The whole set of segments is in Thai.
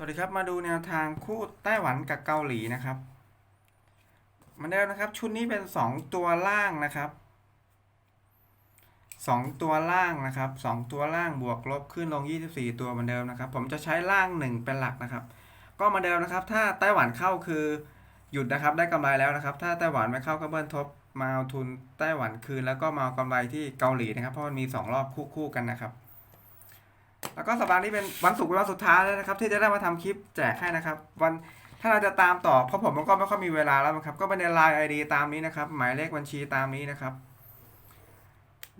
สวัสดีครับมาดูแนวทางคู่ไต้หวันกับเกาหลีนะครับเหมาเดิมนะครับชุดนี้เป็นสองตัวล่างนะครับสองตัวล่างนะครับสองตัวล่างบวกลบขึ้นลง 24 ตัวเหมือนเดิมนะครับ ผมจะใช้ล่างหนึ่งเป็นหลักนะครับ ก็มาเดิมนะครับ ถ้าไต้หวันเข้าคือหยุดนะครับ ได้กำไรแล้วนะครับ ถ้าไต้หวันไม่เข้าก็เบิ้ลทบมาเอาทุนไต้หวันคืนแล้วก็มาเอากำไรที่เกาหลีนะครับ เพราะมันมีสองรอบคู่ๆกันนะครับ แล้วก็สัปดาห์นี้เป็นวันศุกร์เป็นวันสุดท้ายแล้วนะครับ ที่จะได้มาทำคลิปแจกให้นะครับ วันถ้าเราจะตามต่อเพราะผมก็ไม่ค่อยมีเวลาแล้วนะครับ ก็เป็นในไลน์ไอดีตามนี้นะครับ หมายเลขบัญชีตามนี้นะครับ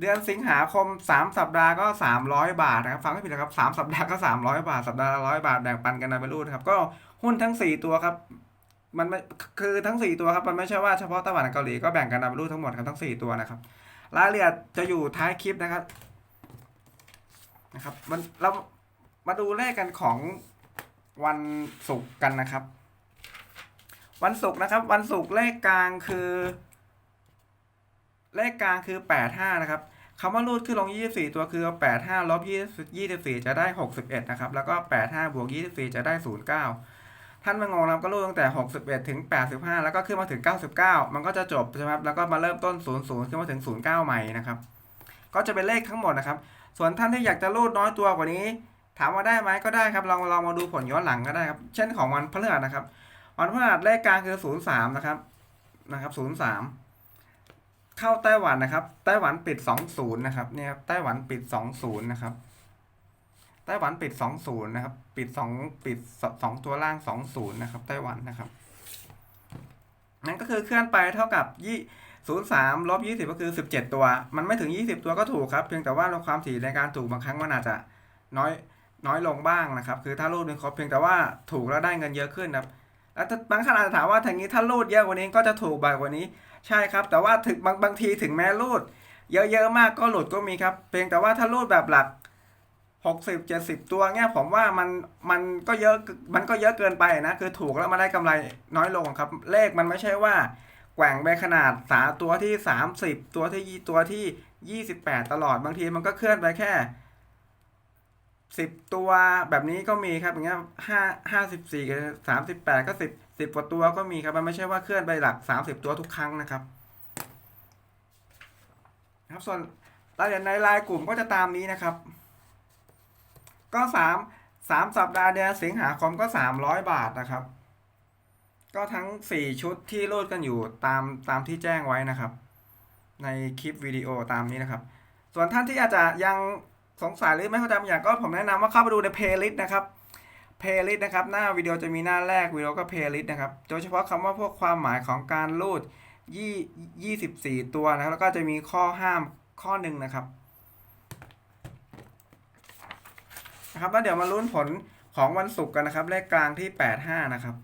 เดือนสิงหาคม 3 สัปดาห์ก็ 300 บาทนะครับ ฟังไม่ผิดนะครับ 3 สัปดาห์ก็ 300 บาท สัปดาห์ละ100 บาทแบ่งปันกันนะไปรูดครับ ก็หุ้นทั้ง 4 ตัวครับ มันไม่คือทั้ง 4 ตัวครับ มันไม่ใช่ว่าเฉพาะไต้หวันเกาหลีก็แบ่งกันนะไปรูดทั้งหมดครับทั้ง 4 ตัวนะครับ รายละเอียดจะอยู่ท้ายคลิปนะครับ นะครับมันเรามาดูเลขกันของวันศุกร์กันนะครับ วันศุกร์นะครับ วันศุกร์เลขกลางคือ เลขกลางคือแปดห้านะครับคำว่ารูดขึ้นลง 24 ตัวคือแปดห้าลบ24 จะได้ 61 นะครับ แล้วก็ 85 บวก 24 จะได้ 09 ท่านม่งงนะครับก็รูดตั้งแต่ 61 ถึง 85 แล้วก็ขึ้นมาถึง 99 มันก็จะจบใช่ไหมครับ แล้วก็มาเริ่มต้น 00 ขึ้นมาถึง 09 ใหม่นะครับ ก็จะเป็นเลขทั้งหมดนะครับ ส่วนท่านที่อยากจะรูดน้อยตัวกว่านี้ ถามว่าได้ไหมก็ได้ครับลองลองมาดูผลย้อนหลังก็ได้ครับ เช่นของวันพฤหัสนะครับ วันพฤหัสเลขกลางคือ03นย์สามนะครับนะครับ03เข้าไต้หวันนะครับ ไต้หวันปิด20นย์นะครับเนี่ยครับไต้หวันปิด20นย์นะครับไต้หวันปิด20นย์นะครับ ปิด2ปิด2ตัวล่าง20นะครับไต้หวันนะครับนั่นก็คือเคลื่อนไปเท่ากับยี่ ศูนย์สามลบยี่สิบก็คือสิบเจ็ดตัว มันไม่ถึงยี่สิบตัวก็ถูกครับ เพียงแต่ว่าความถี่ในการถูกบางครั้งมันอาจจะน้อยน้อยลงบ้างนะครับ คือถ้ารูดเป็นครบเพียงแต่ว่าถูกแล้วได้เงินเยอะขึ้นครับแล้วบางท่านอาจจะถามว่าทางนี้ถ้ารูดเยอะกว่านี้ก็จะถูกบ่อยกว่านี้ ใช่ครับ แต่ว่าถึงบางบางทีถึงแม้รูด เยอะๆมากก็หลุดก็มีครับ เพียงแต่ว่าถ้ารูดแบบหลักหกสิบเจ็ดสิบตัวเนี่ยผมว่ามันมันก็เยอะมันก็เยอะเกินไปนะคือถูกแล้วมาได้กำไรน้อยลงครับ เลขมันไม่ใช่ว่า แกว่งไปขนาดสาตัวที่ 30 ตัวที่ยี่ตัวที่ 28 ตลอดบางทีมันก็เคลื่อนไปแค่ 10 ตัวแบบนี้ก็มีครับอย่างเงี้ยห้าห้าสิบสี่กับสามสิบแปดก็สิบสิบกว่าตัวก็มีครับมันไม่ใช่ว่าเคลื่อนไปหลัก30ตัวทุกครั้งนะครับครับส่วนรายละเอียดในรายกลุ่มก็จะตามนี้นะครับ ก็สามสามสัปดาห์เดือนสิงหาคมก็300บาทนะครับ ก็ทั้ง 4 ชุดที่โหลดกันอยู่ตามตามที่แจ้งไว้นะครับ ในคลิปวิดีโอตามนี้นะครับ ส่วนท่านที่อาจจะยังสงสัยหรือไม่เข้าใจบางอย่างก็ผมแนะนำว่าเข้าไปดูในเพลย์ลิสต์นะครับเพลย์ลิสต์นะครับหน้าวิดีโอจะมีหน้าแรกวิดีโอก็เพลย์ลิสต์นะครับโดยเฉพาะคำว่าพวกความหมายของการรูดยี่ยี่สิบสี่ตัวนะครับแล้วก็จะมีข้อห้ามข้อหนึ่งนะครับนะครับแล้วเดี๋ยวมาลุ้นผลของวันศุกร์กันนะครับ เลขกลางที่แปดห้านะครับ